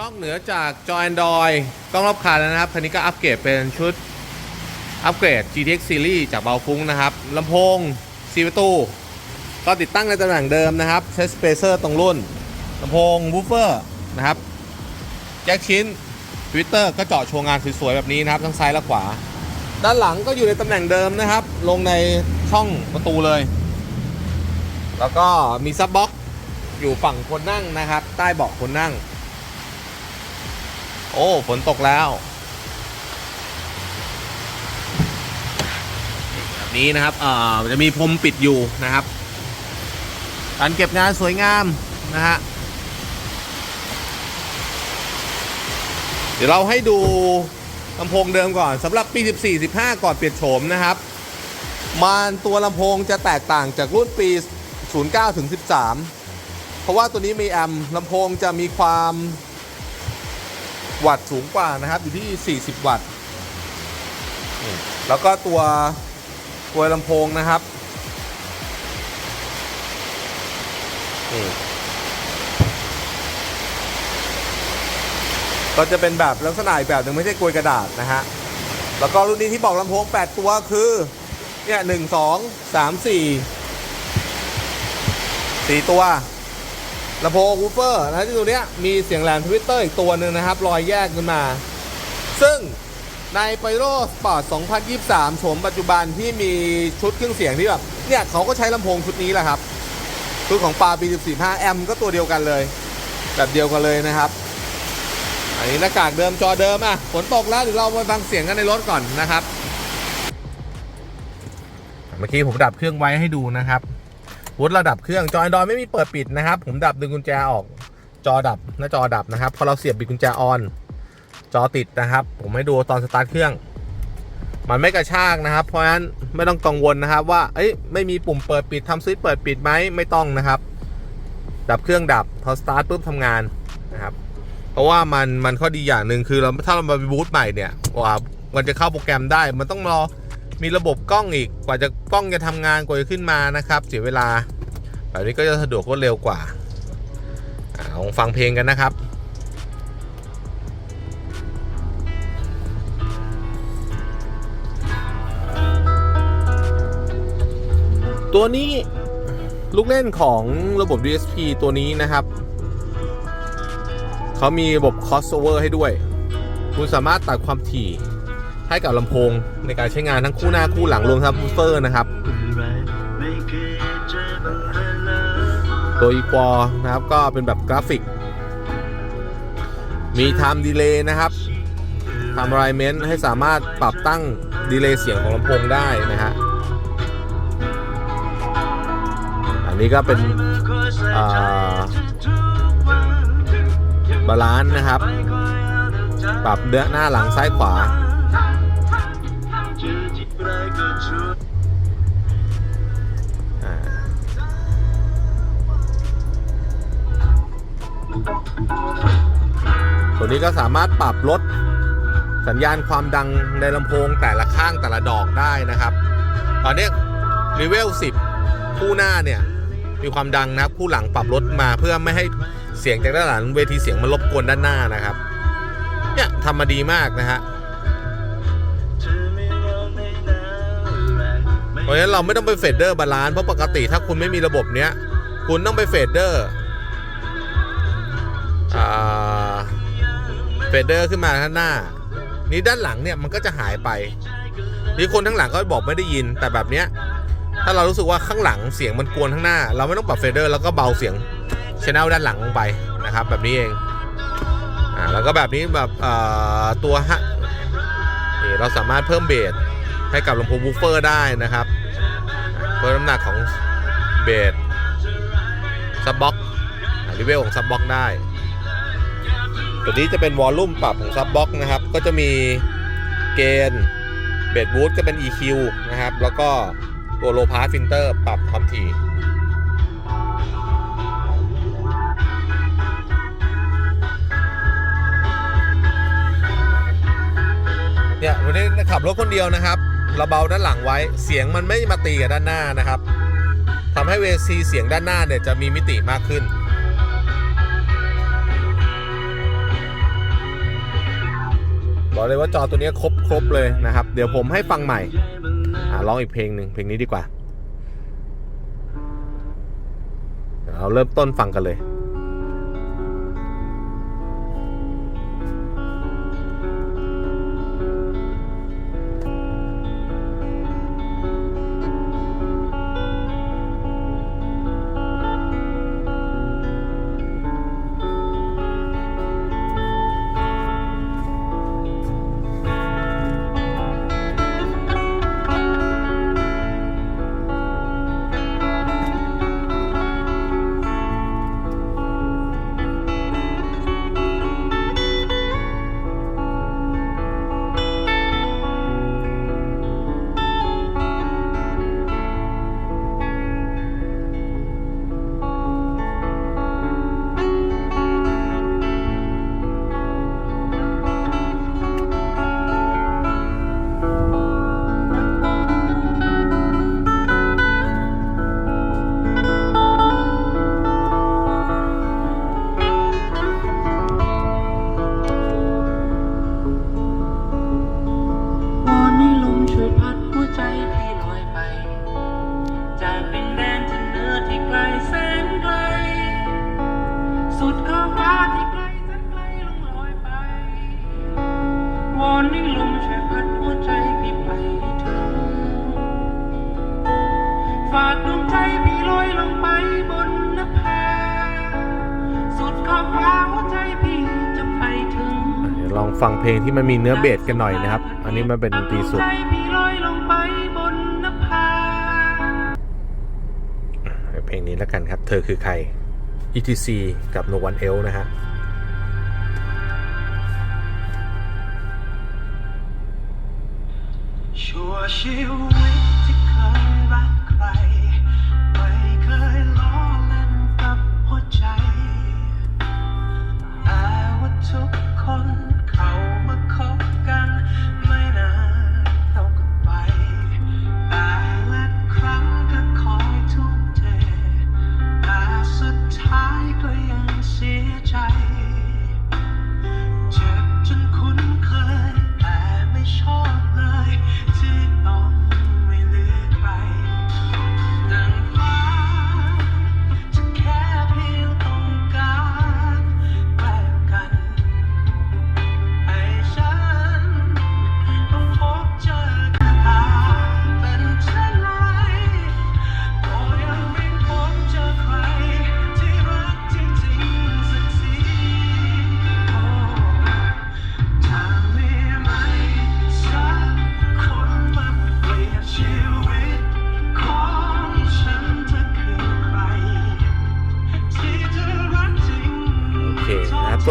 นอกเหนือจากจอ Android กล้องรอบคันแล้วนะครับ คันนี้ก็อัปเกรดเป็นชุดอัปเกรด GTX Series จากเบาฟุ้งนะครับลำโพงซีประตู ก็ติดตั้งในตำแหน่งเดิมนะครับใช้สเปเซอร์ตรงรุ่นลำโพงวูฟเฟอร์นะครับแยกชิ้นทวิตเตอร์ก็เจาะโชว์งานสวยๆแบบนี้นะครับ ทั้งซ้ายและขวา ด้านหลังก็อยู่ในตำแหน่งเดิมนะครับ ลงในช่องประตูเลย แล้วก็มีซับบ็อกอยู่ฝั่งคนนั่งนะครับ ใต้เบาะคนนั่ง โอ้ฝนตกแล้วแบบนี้นะครับเอ่อจะมีพรมปิดอยู่นะครับการเก็บงานสวยงามนะฮะเดี๋ยวเราให้ดูลำโพงเดิมก่อนสำหรับปี 14 15 ก่อนเปลี่ยนโฉมนะครับมันตัวลำโพงจะแตกต่างจากรุ่นปี 09ถึง13 เพราะว่าตัวนี้มีแอมป์ลำโพงจะมีความ วัตต์สูงกว่านะครับ อยู่ที่ 40 วัตต์แล้วก็ตัวตัวลำโพงนะครับก็จะเป็นแบบลักษณะอีกแบบหนึ่งไม่ใช่กลวยกระดาษนะฮะ แล้วก็รุ่นนี้ที่บอกลำโพง 8 ตัวคือ เนี่ยหนึ่งสองสามสี่สี่ตัว ลำโพงวูเฟอร์นะที่ตัวเนี้ยมีเสียงแหลมทวิตเตอร์อีกตัวหนึ่งนะครับลอยแยกขึ้นมา ซึ่งในไปโรสปอร์ต 2023 โฉมปัจจุบันที่มีชุดเครื่องเสียงที่แบบ เนี่ยเขาก็ใช้ลำโพงชุดนี้แหละครับ ชุดของปาปี14.5แอมก็ตัวเดียวกันเลย แบบเดียวกันเลยนะครับ อันนี้หน้ากากเดิมจอเดิมอะฝนตกแล้วเดี๋ยวเรามาฟังเสียงกันในรถก่อนนะครับ เมื่อกี้ผมดับเครื่องไว้ให้ดูนะครับ วุฒเราดับเครื่องจอ Android ไม่มีเปิดปิดนะครับ ผมดับดึงกุญแจออกจอดับหน้าจอดับนะครับ พอเราเสียบบิดกุญแจออนจอติดนะครับ ผมให้ดูตอนสตาร์ทเครื่อง มันไม่กระชากนะครับ เพราะฉะนั้นไม่ต้องกังวลนะครับ ว่าเอ้ยไม่มีปุ่มเปิดปิดทำสวิตช์เปิดปิดไหมไม่ต้องนะครับ ดับเครื่องดับพอสตาร์ทปุ๊บทำงานนะครับ เพราะว่ามันมันข้อดีอย่างหนึ่งคือเราถ้าเรามาบูตใหม่เนี่ยกว่ามันจะเข้าโปรแกรมได้มันต้องรอ มีระบบกล้องอีกกว่าจะกล้องจะทำงานกว่าจะขึ้นมานะครับ เสียเวลา แบบนี้ก็จะสะดวกรวดเร็วกว่าอ่าลองฟังเพลงกันนะครับตัวนี้ลูกเล่นของระบบ DSP ตัวนี้นะครับ เขามีระบบ crossover ให้ด้วย คุณสามารถตัดความถี่ ให้กับลำโพงในการใช้งานทั้งคู่หน้าคู่หลังรวมทั้งบูสเตอร์นะครับ ตัว equal นะครับก็เป็นแบบกราฟิก มี time delay นะครับ time alignment ให้สามารถปรับตั้งดีเลย์เสียงของลำโพงได้นะฮะอันนี้ก็เป็นบาลานซ์นะครับ ปรับเนื้อหน้าหลังซ้ายขวา ตัวนี้ก็สามารถปรับลดสัญญาณความดังในลำโพงแต่ละข้างแต่ละดอกได้นะครับ ตอนนี้รีเวล10 คู่หน้าเนี่ยมีความดังนะครับ คู่หลังปรับลดมาเพื่อไม่ให้เสียงจากด้านหลังเวทีเสียงมันรบกวนด้านหน้านะครับเนี่ยทำมาดีมากนะฮะเพราะฉะนั้นเราไม่ต้องไปเฟดเดอร์บาลานซ์เพราะปกติถ้าคุณไม่มีระบบเนี้ย คุณต้องไปเฟดเดอร์อ่า เฟดเดอร์ขึ้นมาข้างหน้า นี้ด้านหลังเนี่ยมันก็จะหายไปนี่คนทั้างหลังก็บอกไม่ได้ยินแต่แบบเนี้ยถ้าเรารู้สึกว่าข้างหลังเสียงมันกวนข้างหน้า เราไม่ต้องปรับเฟดเดอร์แล้วก็เบาเสียงชแนลด้านหลังลงไปนะครับแบบนี้เองอ่าแล้วก็แบบนี้แบบเอ่อตัวฮะเราสามารถเพิ่มเบสให้กับลำโพงบูฟเฟอร์ได้นะครับเพิ่มน้ำหนักของเบสซับบ็อกรีเวลของซับบ็อกได้ ตัวนี้จะเป็นวอลลุ่มปรับของซับบ็อกนะครับ ก็จะมีเกณฑ์เบสบูทก็เป็น EQ นะครับ แล้วก็ตัวโลพาสฟิลเตอร์ปรับความถี่เนี่ยวันนี้ขับรถคนเดียวนะครับเราเบาด้านหลังไว้เสียงมันไม่มาตีกับด้านหน้านะครับทำให้เวทีเสียงด้านหน้าเนี่ยจะมีมิติมากขึ้น บอกเลยว่าจอตัวนี้ครบครบเลยนะครับ เดี๋ยวผมให้ฟังใหม่อ่าร้องอีกเพลงหนึ่งเพลงนี้ดีกว่าเดี๋ยวเราเริ่มต้นฟังกันเลย ฟังเพลงที่มันมีเนื้อเบสกันหน่อยนะครับ อันนี้มันเป็นดนตรีสุดเพลงนี้แล้วกันครับ เธอคือใคร ETC กับ No One Else นะฮะชั่วชีวิตที่เคยรักใคร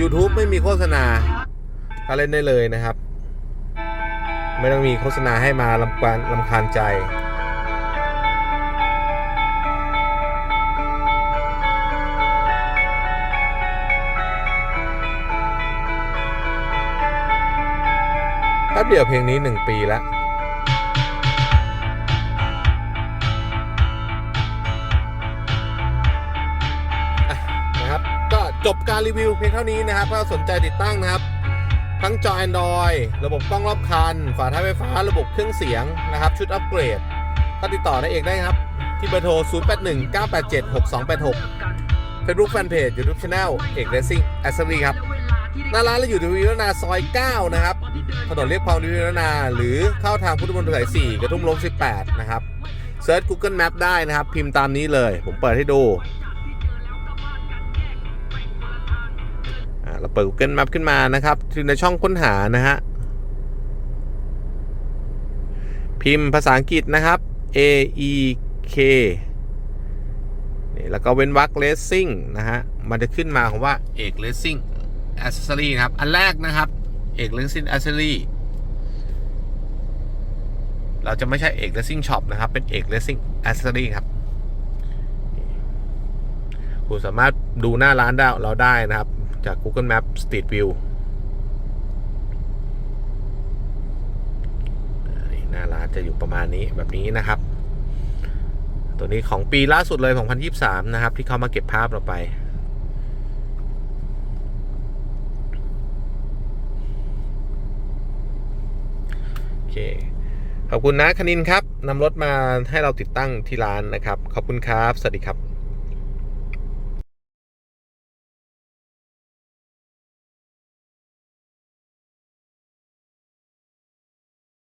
YouTube ไม่มีโฆษณาก็เล่นได้เลยนะครับ ไม่ต้องมีโฆษณาให้มาลำคาญลำคาญใจแป๊บเดียวเพลงนี้หนึ่งปีแล้ว จบการรีวิวเพียงเท่านี้นะครับ ถ้าสนใจติดตั้งนะครับ ทั้งจอ Android ระบบกล้องรอบคัน ฝาท้ายไฟฟ้า ระบบเครื่องเสียงนะครับ ชุดอัปเกรด ก็ติดต่อได้เองได้ครับ ที่เบอร์โทร 081 987 6286 Facebook Fanpage YouTube Channel เอก Racing Accessory ครับหน้าร้านเราอยู่ที่วิวนาซอย 9 นะครับ ถนนเรียบคลองวิวนา หรือเข้าทางพุทธมณฑลสาย 4 กระทุ่มลม18 นะครับเซิร์ช Google Map ได้นะครับ พิมพ์ตามนี้เลย ผมเปิดให้ดู เราเปิด Google Map ขึ้นมานะครับที่ในช่องค้นหานะฮะ พิมพ์ภาษาอังกฤษนะครับ A E K นี่แล้วก็เว้นวรรค Racing นะฮะ มันจะขึ้นมาของว่าเอก Racing Accessory นะครับ อันแรกนะครับเอก Racing Accessory เราจะไม่ใช่เอก Racing Shop นะครับ เป็นเอก Racing Accessory ครับคุณสามารถดูหน้าร้านได้เราได้นะครับ จาก Google Map Street View หน้าร้านจะอยู่ประมาณนี้แบบนี้นะครับ ตัวนี้ของปีล่าสุดเลย2023 นะครับ ที่เขามาเก็บภาพเราไป โอเค ขอบคุณนะคณินครับนำรถมาให้เราติดตั้งที่ร้านนะครับ ขอบคุณครับ สวัสดีครับ